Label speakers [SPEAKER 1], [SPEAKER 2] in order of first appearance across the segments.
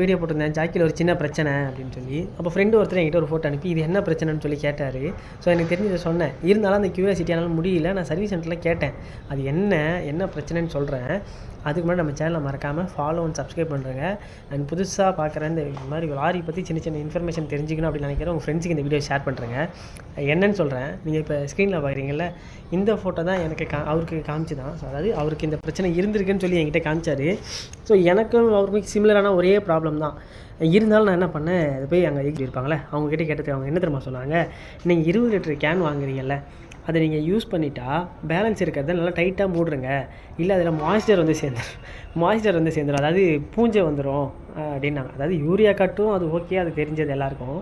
[SPEAKER 1] Video போட்டிருந்தேன். ஜாக்கியில் ஒரு சின்ன பிரச்சனை அப்படின்னு சொல்லி. அப்போ ஃப்ரெண்டு ஒருத்தர் என்கிட்ட ஒரு ஃபோட்டோ அனுப்பி இது என்ன பிரச்சனைன்னு சொல்லி கேட்டார். ஸோ எனக்கு தெரிஞ்சதை சொன்னேன். இருந்தாலும் அந்த கியூரியாசிட்டி என்னால் முடியல. நான் சர்வீஸ் சென்டரில் கேட்டேன். அது என்ன? என்ன பிரச்சனைன்னு சொல்கிறேன் அதுக்கு முன்னாடி நம்ம சேனலை மறக்காமல் ஃபாலோ அண்ட் சப்ஸ்கிரைப் பண்ணுறேங்க அண்ட் புதுசாக பார்க்குற இந்த மாதிரி லாரி பற்றி சின்ன சின்ன இன்ஃபர்மேஷன் தெரிஞ்சுக்கணும் அப்படின்னு நினைக்கிறேன். உங்கள் ஃப்ரெண்ட்ஸுக்கு இந்த வீடியோ ஷேர் பண்ணுறேங்க என்னன்னு சொல்கிறேன் நீங்கள் இப்போ ஸ்க்ரீனில் பார்க்குறீங்கல்ல இந்த ஃபோட்டோ தான் எனக்கு கா அவருக்கு காமிச்சு தான் ஸோ அதாவது அவருக்கு இந்த பிரச்சனை இருந்திருக்குன்னு சொல்லி என்கிட்ட காமிச்சார். ஸோ எனக்கும் அவருக்கும் சிமிலரான ஒரே ப்ராப்ளம் தான். இருந்தாலும் நான் என்ன பண்ணேன்? அது போய் அங்கே ஏற்றி இருப்பாங்களே அவங்ககிட்ட கேட்டது அவங்க என்ன தெரியுமா சொன்னாங்க? நீங்கள் இருபது லிட்டர் கேன் வாங்குறீங்கல்ல அதை நீங்கள் யூஸ் பண்ணிட்டா பேலன்ஸ் இருக்கிறத நல்லா டைட்டாக மூடுறங்க இல்லை அதில் மாய்ஸ்டர் வந்து சேர்ந்துடும் மாய்ஸ்டர் வந்து சேர்ந்துடும் அதாவது பூஞ்சை வந்துடும் அப்படின்னாங்க. அதாவது யூரியா கட்டும் அது ஓகே அது தெரிஞ்சது எல்லாருக்கும்.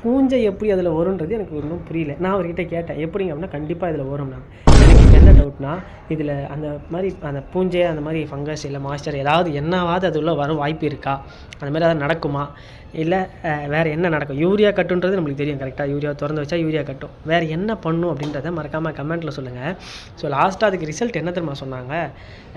[SPEAKER 1] பூஞ்சை எப்படி அதில் வரும்ன்றது எனக்கு ஒன்றும் புரியல. நான் அவர்கிட்ட கேட்டேன் எப்படிங்க? அப்படின்னா கண்டிப்பாக இதில் வரும் நான். எனக்கு என்ன டவுட்னா இதில் அந்த மாதிரி அந்த பூஞ்சை அந்த மாதிரி ஃபங்கஸ் இல்லை மாஸ்டர் ஏதாவது என்னவாவது அது உள்ள வர வாய்ப்பு இருக்கா? அந்த மாதிரி அதை நடக்குமா? இல்லை வேறு என்ன நடக்கும்? யூரியா கட்டுன்றது நம்மளுக்கு தெரியும் கரெக்டாக யூரியா திறந்து வச்சா யூரியா கட்டும். வேறு என்ன பண்ணும் அப்படின்றத மறக்காமல் கமெண்ட்டில் சொல்லுங்கள் ஸோ லாஸ்ட்டாக அதுக்கு ரிசல்ட் என்ன தெரியுமா சொன்னாங்க?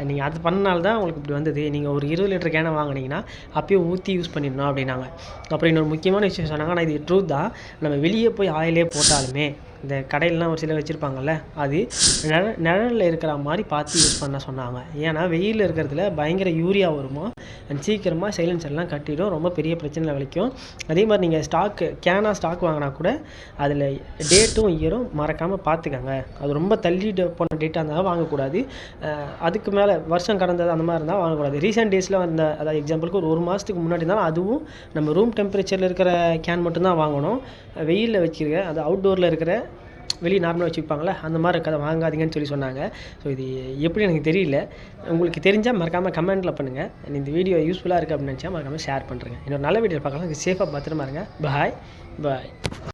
[SPEAKER 1] நீங்கள் அது பண்ணனால தான் உங்களுக்கு இப்படி வந்தது. நீங்கள் ஒரு இருபது லிட்டர் கேனை வாங்கினீங்கன்னா அப்பயே ஊற்றி யூஸ் பண்ணிடணும் அப்படின்னாங்க. அப்புறம் இன்னொரு முக்கியமான விஷயம் சொன்னாங்க ஆனால் இது ட்ரூத் தான். நம்ம வெளியே போய் ஆயிலே போட்டாலுமே இந்த கடையிலலாம் ஒரு சிலர் வச்சுருப்பாங்கல்ல அது நிழ நிழலில் இருக்கிற மாதிரி பார்த்து யூஸ் பண்ண சொன்னாங்க. ஏன்னா வெயிலில் இருக்கிறதுல பயங்கர யூரியா வருமா? அண்ட் சீக்கிரமாக சைலன்சர்லாம் கட்டிடும். ரொம்ப பெரிய பிரச்சனை விளைக்கும் அதே மாதிரி நீங்கள் ஸ்டாக்கு கேனாக ஸ்டாக் வாங்கினா கூட அதில் டேட்டும் இயரும் மறக்காமல் பார்த்துக்கங்க அது ரொம்ப தள்ளிட்டு போன டேட்டாக இருந்தால் வாங்கக்கூடாது. அதுக்கு மேலே வருஷம் கடந்தது அந்த மாதிரி இருந்தால் வாங்கக்கூடாது. ரீசெண்ட் டேஸில் வந்த அதாவது எக்ஸாம்பிளுக்கு ஒரு ஒரு மாதத்துக்கு முன்னாடி இருந்தாலும் அதுவும் நம்ம ரூம் டெம்பரேச்சரில் இருக்கிற கேன் மட்டும்தான் வாங்கணும். வெயிலில் வச்சுருக்க அது அவுட்டோரில் இருக்கிற வெளியே நார்மலாக வச்சுருப்பாங்களே அந்த மாதிரி இருக்கிறத வாங்காதீங்கன்னு சொல்லி சொன்னாங்க. ஸோ இது எப்படி எனக்கு தெரியல. உங்களுக்கு தெரிஞ்சால் மறக்காமல் கமெண்ட்டில் பண்ணுங்கள் இந்த வீடியோ யூஸ்ஃபுல்லாக இருக்குது அப்படின்னு நினச்சா மறக்காமல் ஷேர் பண்ணுறேங்க இன்னொரு நல்ல வீடியோ பார்க்கலாம். சேஃபாக பத்திரமா இருங்க பாய் பாய்